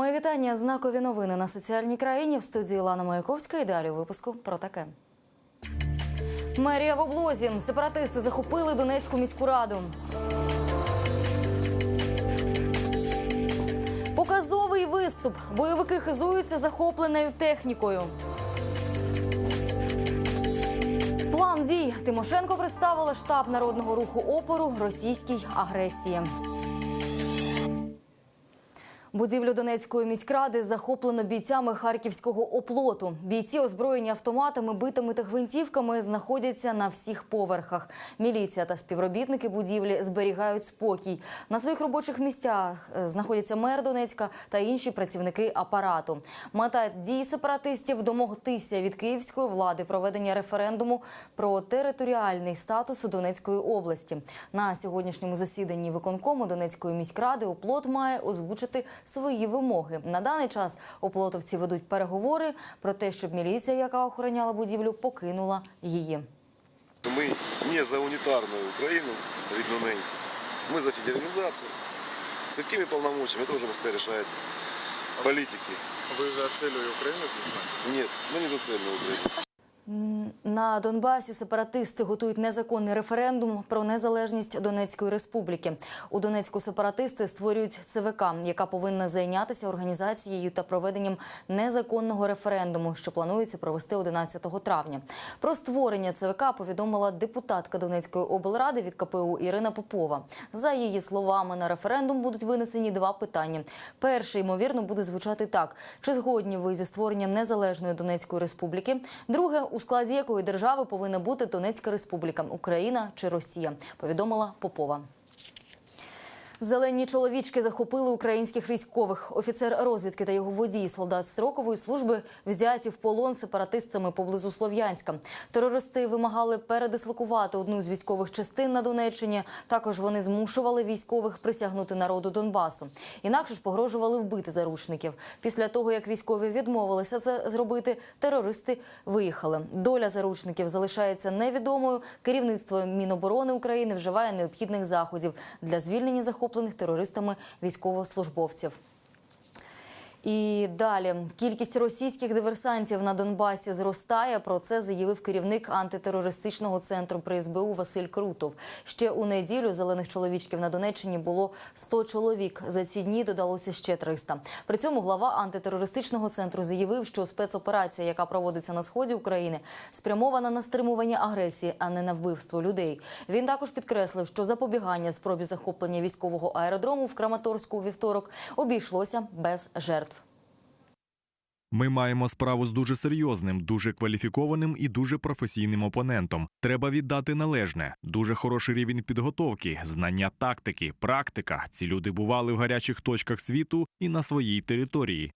Моє вітання. Знакові новини на соціальній країні в студії Лана Маяковська. І далі у випуску про таке. Мерія в облозі. Сепаратисти захопили Донецьку міську раду. Показовий виступ. Бойовики хизуються захопленою технікою. План дій Тимошенко представила штаб народного руху опору російській агресії. Будівлю Донецької міськради захоплено бійцями харківського оплоту. Бійці, озброєні автоматами, битами та гвинтівками, знаходяться на всіх поверхах. Міліція та співробітники будівлі зберігають спокій. На своїх робочих місцях е, знаходяться мер Донецька та інші працівники апарату. Мета дій сепаратистів домогтися від київської влади проведення референдуму про територіальний статус Донецької області. На сьогоднішньому засіданні виконкому Донецької міськради оплот має озвучити свої вимоги. На даний час оплотовці ведуть переговори про те, щоб міліція, яка охороняла будівлю, покинула її. Ми не за унітарну Україну, видно нині. Ми за федералізацію. З якими повномочиями, це вже пускай рішають політики. Вы за целью Украины? Ні, ми не за цельну Україну. На Донбасі сепаратисти готують незаконний референдум про незалежність Донецької республіки. У Донецьку сепаратисти створюють ЦВК, яка повинна зайнятися організацією та проведенням незаконного референдуму, що планується провести 11 травня. Про створення ЦВК повідомила депутатка Донецької облради від КПУ Ірина Попова. За її словами, на референдум будуть винесені два питання. Перше, ймовірно, буде звучати так: чи згодні ви зі створенням незалежної Донецької республіки? Друге, у складі якої держави повинна бути Донецька республіка, Україна чи Росія, повідомила Попова. Зелені чоловічки захопили українських військових. Офіцер розвідки та його водій, солдат строкової служби, взяті в полон сепаратистами поблизу Слов'янська. Терористи вимагали передислокувати одну з військових частин на Донеччині. Також вони змушували військових присягнути народу Донбасу. Інакше ж погрожували вбити заручників. Після того, як військові відмовилися це зробити, терористи виїхали. Доля заручників залишається невідомою. Керівництво Міноборони України вживає необхідних заходів для звільнення захоплених терористами військовослужбовців. І далі кількість російських диверсантів на Донбасі зростає. Про це заявив керівник антитерористичного центру при СБУ Василь Крутов. Ще у неділю зелених чоловічків на Донеччині було 100 чоловік. За ці дні додалося ще 300. При цьому глава антитерористичного центру заявив, що спецоперація, яка проводиться на сході України, спрямована на стримування агресії, а не на вбивство людей. Він також підкреслив, що запобігання спробі захоплення військового аеродрому в Краматорську у вівторок обійшлося без жертв. Ми маємо справу з дуже серйозним, дуже кваліфікованим і дуже професійним опонентом. Треба віддати належне, дуже хороший рівень підготовки, знання тактики, практика. Ці люди бували в гарячих точках світу і на своїй території.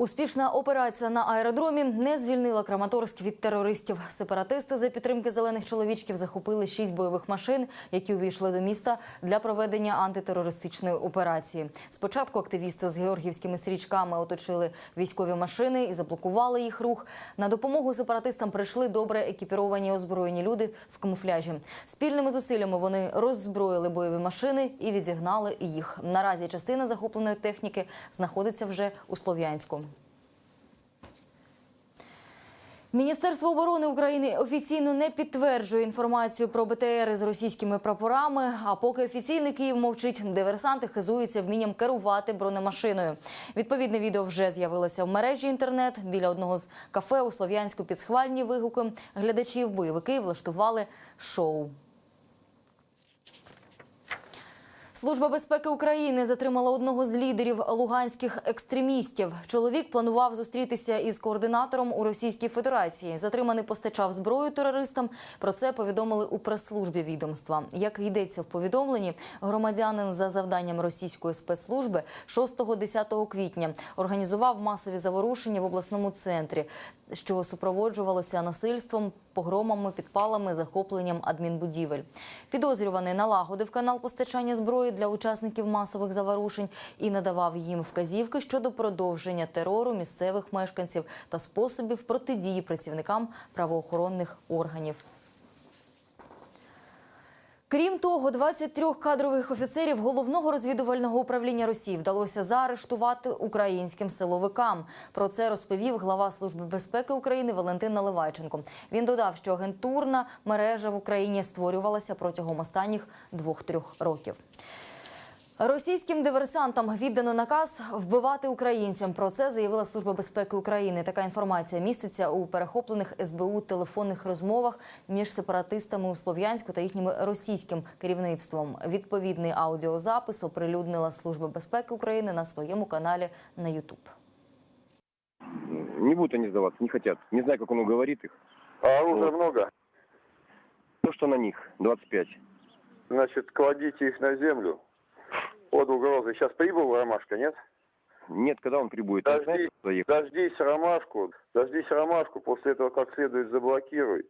Успішна операція на аеродромі не звільнила Краматорськ від терористів. Сепаратисти за підтримки зелених чоловічків захопили шість бойових машин, які увійшли до міста для проведення антитерористичної операції. Спочатку активісти з георгівськими стрічками оточили військові машини і заблокували їх рух. На допомогу сепаратистам прийшли добре екіпіровані озброєні люди в камуфляжі. Спільними зусиллями вони роззброїли бойові машини і відігнали їх. Наразі частина захопленої техніки знаходиться вже у Слов'янську. Міністерство оборони України офіційно не підтверджує інформацію про БТР з російськими прапорами. А поки офіційний Київ мовчить, диверсанти хизуються вмінням керувати бронемашиною. Відповідне відео вже з'явилося в мережі інтернет. Біля одного з кафе у Слов'янську під схвальні вигуки глядачів бойовики влаштували шоу. Служба безпеки України затримала одного з лідерів луганських екстремістів. Чоловік планував зустрітися із координатором у Російській Федерації. Затриманий постачав зброю терористам. Про це повідомили у прес-службі відомства. Як йдеться в повідомленні, громадянин за завданням російської спецслужби 6-10 квітня організував масові заворушення в обласному центрі, що супроводжувалося насильством, погромами, підпалами, захопленням адмінбудівель. Підозрюваний налагодив канал постачання зброї для учасників масових заворушень і надавав їм вказівки щодо продовження терору місцевих мешканців та способів протидії працівникам правоохоронних органів. Крім того, 23 кадрових офіцерів головного розвідувального управління Росії вдалося заарештувати українським силовикам. Про це розповів глава Служби безпеки України Валентин Наливайченко. Він додав, що агентурна мережа в Україні створювалася протягом останніх двох-трьох років. Російським диверсантам віддано наказ вбивати українцям. Про це заявила Служба безпеки України. Така інформація міститься у перехоплених СБУ телефонних розмовах між сепаратистами у Слов'янську та їхнім російським керівництвом. Відповідний аудіозапис оприлюднила Служба безпеки України на своєму каналі на Ютуб. Не будут они сдаваться, не хотят. Не знаю, как он уговорит их. А оружия Вот. много? То, что на них, 25. Значит, кладите их на землю под угрозой. Сейчас прибыл Ромашка, нет? Нет, когда он прибудет? Куда ехать? Дождись Ромашку, дождись Ромашку, после этого как следует заблокируй.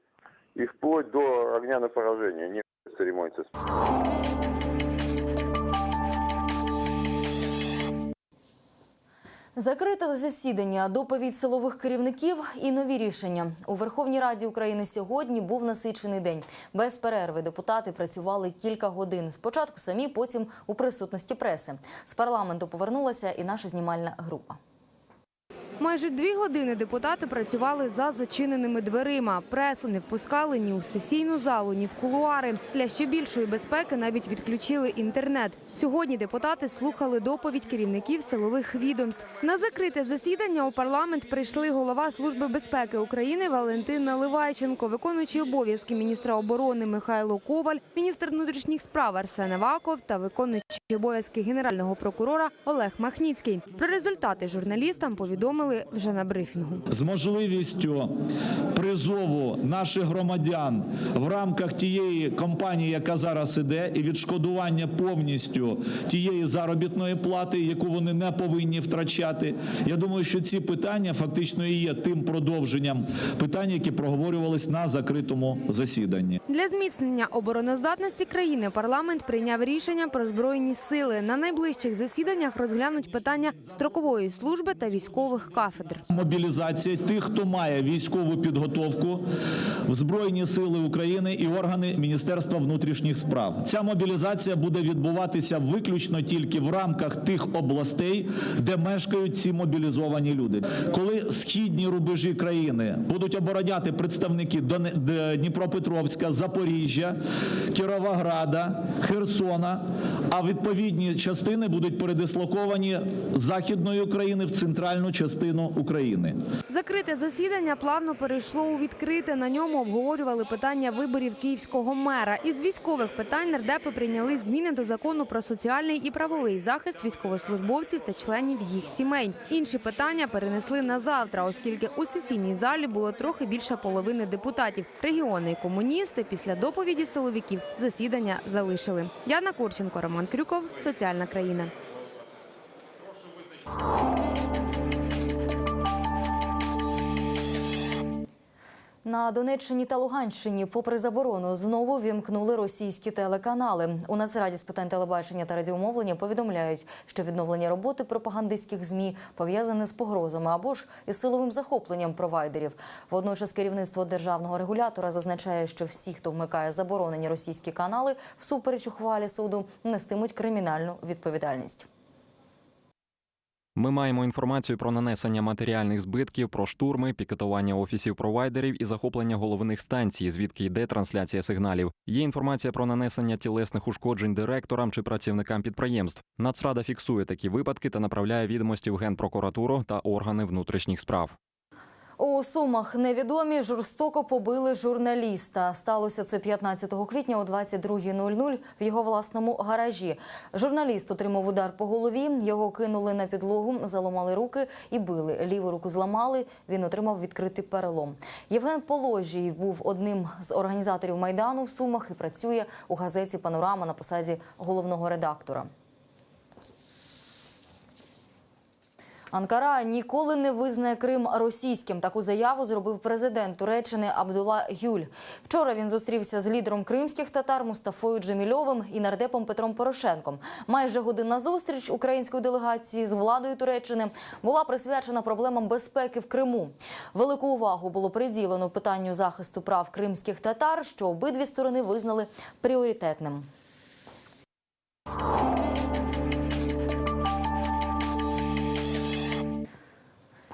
И вплоть до огня на поражение. Не церемониться. Закрите засідання, доповідь силових керівників і нові рішення у Верховній Раді України сьогодні був насичений день. Без перерви депутати працювали кілька годин. Спочатку самі, потім у присутності преси. З парламенту повернулася і наша знімальна група. Майже дві години депутати працювали за зачиненими дверима. Пресу не впускали ні у сесійну залу, ні в кулуари. Для ще більшої безпеки навіть відключили інтернет. Сьогодні депутати слухали доповідь керівників силових відомств. На закрите засідання у парламент прийшли голова Служби безпеки України Валентин Наливайченко, виконуючий обов'язки міністра оборони Михайло Коваль, міністр внутрішніх справ Арсен Аваков та виконуючий обов'язки генерального прокурора Олег Махніцький. Про результати журналістам повідомили вже на брифінгу. з можливістю призову наших громадян в рамках тієї кампанії, яка зараз іде, і відшкодування повністю тієї заробітної плати, яку вони не повинні втрачати. Я думаю, що ці питання фактично і є тим продовженням питань, які проговорювались на закритому засіданні. Для зміцнення обороноздатності країни парламент прийняв рішення про збройні сили. На найближчих засіданнях розглянуть питання строкової служби та військових кафедр. Мобілізація тих, хто має військову підготовку в Збройні Сили України і органи Міністерства внутрішніх справ. Ця мобілізація буде відбуватися виключно тільки в рамках тих областей, де мешкають ці мобілізовані люди. Коли східні рубежі країни будуть обороняти представники Дніпропетровська, Запоріжжя, Кіровограда, Херсона, а відповідні частини будуть передислоковані з західної України в центральну частину України. Закрите засідання плавно перейшло у відкрите. На ньому обговорювали питання виборів київського мера. Із військових питань нардепи прийняли зміни до закону про соціальний і правовий захист військовослужбовців та членів їх сімей. Інші питання перенесли на завтра, оскільки у сесійній залі було трохи більше половини депутатів. Регіони і комуністи після доповіді силовиків засідання залишили. Яна Курченко, Роман Крюков, Соціальна країна. На Донеччині та Луганщині, попри заборону, знову вімкнули російські телеканали. У Нацраді з питань телебачення та радіомовлення повідомляють, що відновлення роботи пропагандистських змі пов'язане з погрозами або ж із силовим захопленням провайдерів. Водночас керівництво державного регулятора зазначає, що всі, хто вмикає заборонені російські канали, всупереч ухвалі суду нестимуть кримінальну відповідальність. Ми маємо інформацію про нанесення матеріальних збитків, про штурми, пікетування офісів провайдерів і захоплення головних станцій, звідки йде трансляція сигналів. Є інформація про нанесення тілесних ушкоджень директорам чи працівникам підприємств. Нацрада фіксує такі випадки та направляє відомості в генпрокуратуру та органи внутрішніх справ. У Сумах невідомі жорстоко побили журналіста. Сталося це 15 квітня о 22.00 в його власному гаражі. Журналіст отримав удар по голові, його кинули на підлогу, заламали руки і били. Ліву руку зламали, він отримав відкритий перелом. Євген Положій був одним з організаторів Майдану в Сумах і працює у газеті «Панорама» на посаді головного редактора. Анкара ніколи не визнає Крим російським. Таку заяву зробив президент Туреччини Абдула Гюль. Вчора він зустрівся з лідером кримських татар Мустафою Джемільовим і нардепом Петром Порошенком. Майже годинна зустріч української делегації з владою Туреччини була присвячена проблемам безпеки в Криму. Велику увагу було приділено питанню захисту прав кримських татар, що обидві сторони визнали пріоритетним.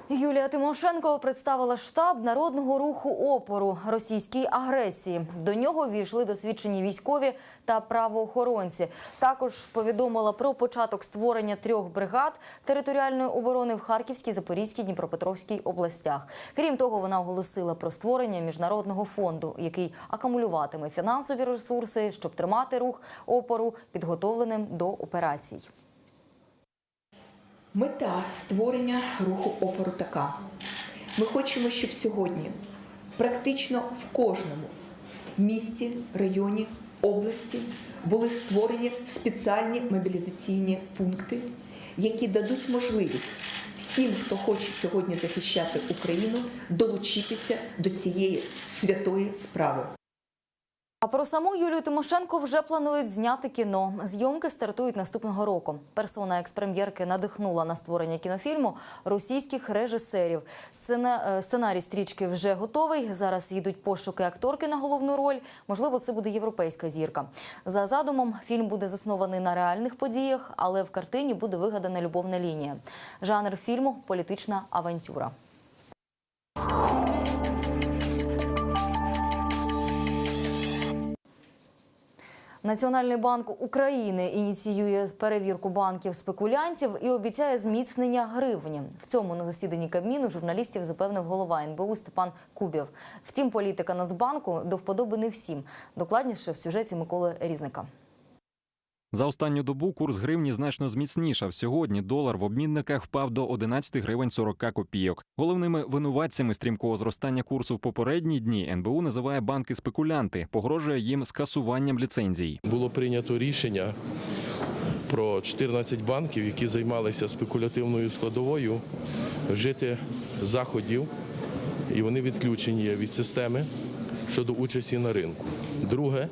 Юлія Тимошенко представила штаб народного руху опору російській агресії. До нього війшли досвідчені військові та правоохоронці. Також повідомила про початок створення трьох бригад територіальної оборони в Харківській, Запорізькій, Дніпропетровській областях. Крім того, вона оголосила про створення міжнародного фонду, який акумулюватиме фінансові ресурси, щоб тримати рух опору підготовленим до операцій. Мета створення руху опору така. Ми хочемо, щоб сьогодні практично в кожному місті, районі, області були створені спеціальні мобілізаційні пункти, які дадуть можливість всім, хто хоче сьогодні захищати Україну, долучитися до цієї святої справи. А про саму Юлію Тимошенко вже планують зняти кіно. Зйомки стартують наступного року. Персона експрем'єрки надихнула на створення кінофільму російських режисерів. Сцена- е, Сценарій стрічки вже готовий. Зараз йдуть пошуки акторки на головну роль. Можливо, це буде європейська зірка. За задумом, фільм буде заснований на реальних подіях, але в картині буде вигадана любовна лінія. Жанр фільму політична авантюра. Національний банк України ініціює перевірку банків спекулянтів і обіцяє зміцнення гривні. В цьому на засіданні Кабміну журналістів запевнив голова НБУ Степан Кубєв. Втім, політика Нацбанку до вподоби не всім. Докладніше в сюжеті Миколи Різника. За останню добу курс гривні значно зміцнішав. Сьогодні долар в обмінниках впав до 11 гривень 40 копійок. Головними винуватцями стрімкого зростання курсу в попередні дні НБУ називає банки спекулянти, погрожує їм скасуванням ліцензій. було прийнято рішення про 14 банків, які займалися спекулятивною складовою, вжити заходів, і вони відключені від системи щодо участі на ринку. Друге,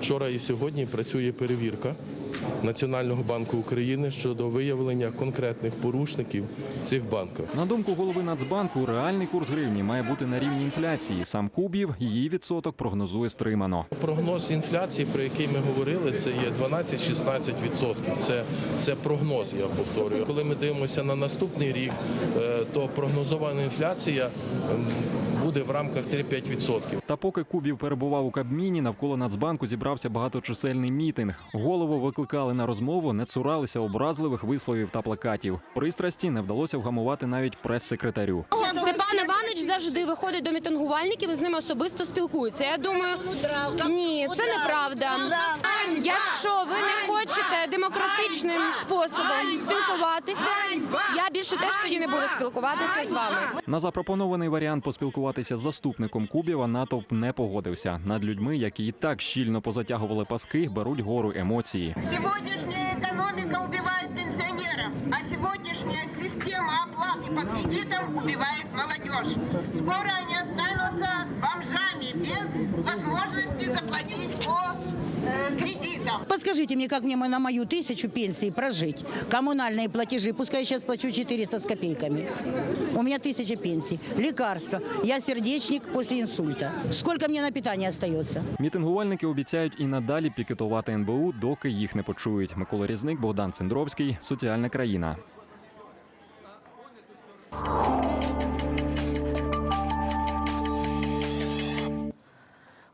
вчора і сьогодні працює перевірка Національного банку України щодо виявлення конкретних порушників в цих банках. На думку голови Нацбанку, реальний курс гривні має бути на рівні інфляції. Сам Кубів її відсоток прогнозує стримано. Прогноз інфляції, про який ми говорили, це є 12-16%. Це, це прогноз, я повторюю. Коли ми дивимося на наступний рік, е, то прогнозована інфляція м, буде в рамках 3-5%. Та поки Кубів перебував у Кабміні, навколо Нацбанку зібрався багаточисельний мітинг. Голову викликали на розмову, не цуралися образливих висловів та плакатів. Пристрасті не вдалося вгамувати навіть прес-секретарю. Завжди виходить до мітингувальників і з ними особисто спілкується. Я думаю, ні, це неправда. Якщо ви не хочете демократичним способом спілкуватися, я більше теж тоді не буду спілкуватися з вами. На запропонований варіант поспілкуватися з заступником Кубєва натовп не погодився. Над людьми, які і так щільно позатягували паски, беруть гору емоції. Сегодняшняя экономика убивает пенсионеров, а система оплаты по кредитам убивает молодежь. Скоро они останутся бомжами без возможности заплатить по э, кредитам. Подскажите мне, как мне на мою тысячу пенсии прожить? Коммунальные платежи, пускай я сейчас плачу 400 с копейками. У меня тысяча пенсий. Лекарства. Я сердечник после инсульта. Сколько мне на питание остается? Мітингувальники обіцяють і надалі пікетувати НБУ, доки їх не почують. Микола Різник, Богдан Цендровський, Соціальна країна.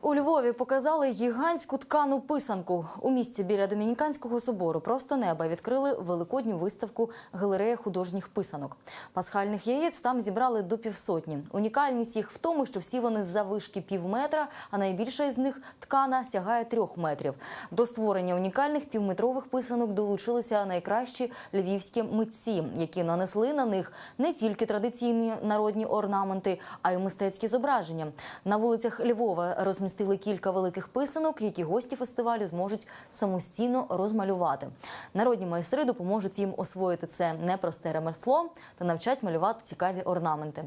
У Львові показали гігантську ткану писанку. У місці біля Домініканського собору просто неба відкрили великодню виставку галерея художніх писанок. Пасхальних яєць там зібрали до півсотні. Унікальність їх в тому, що всі вони завишки пів метра, а найбільша із них ткана сягає трьох метрів. До створення унікальних півметрових писанок долучилися найкращі львівські митці, які нанесли на них не тільки традиційні народні орнаменти, а й мистецькі зображення. На вулицях Львова розмістили кілька великих писанок, які гості фестивалю зможуть самостійно розмалювати. Народні майстри допоможуть їм освоїти це непросте ремесло та навчать малювати цікаві орнаменти.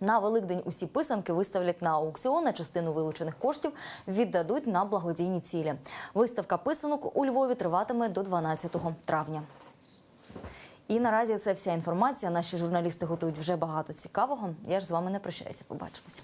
На Великдень усі писанки виставлять на аукціон, а частину вилучених коштів віддадуть на благодійні цілі. Виставка писанок у Львові триватиме до 12 травня. І наразі це вся інформація. Наші журналісти готують вже багато цікавого. Я ж з вами не прощаюся. Побачимося.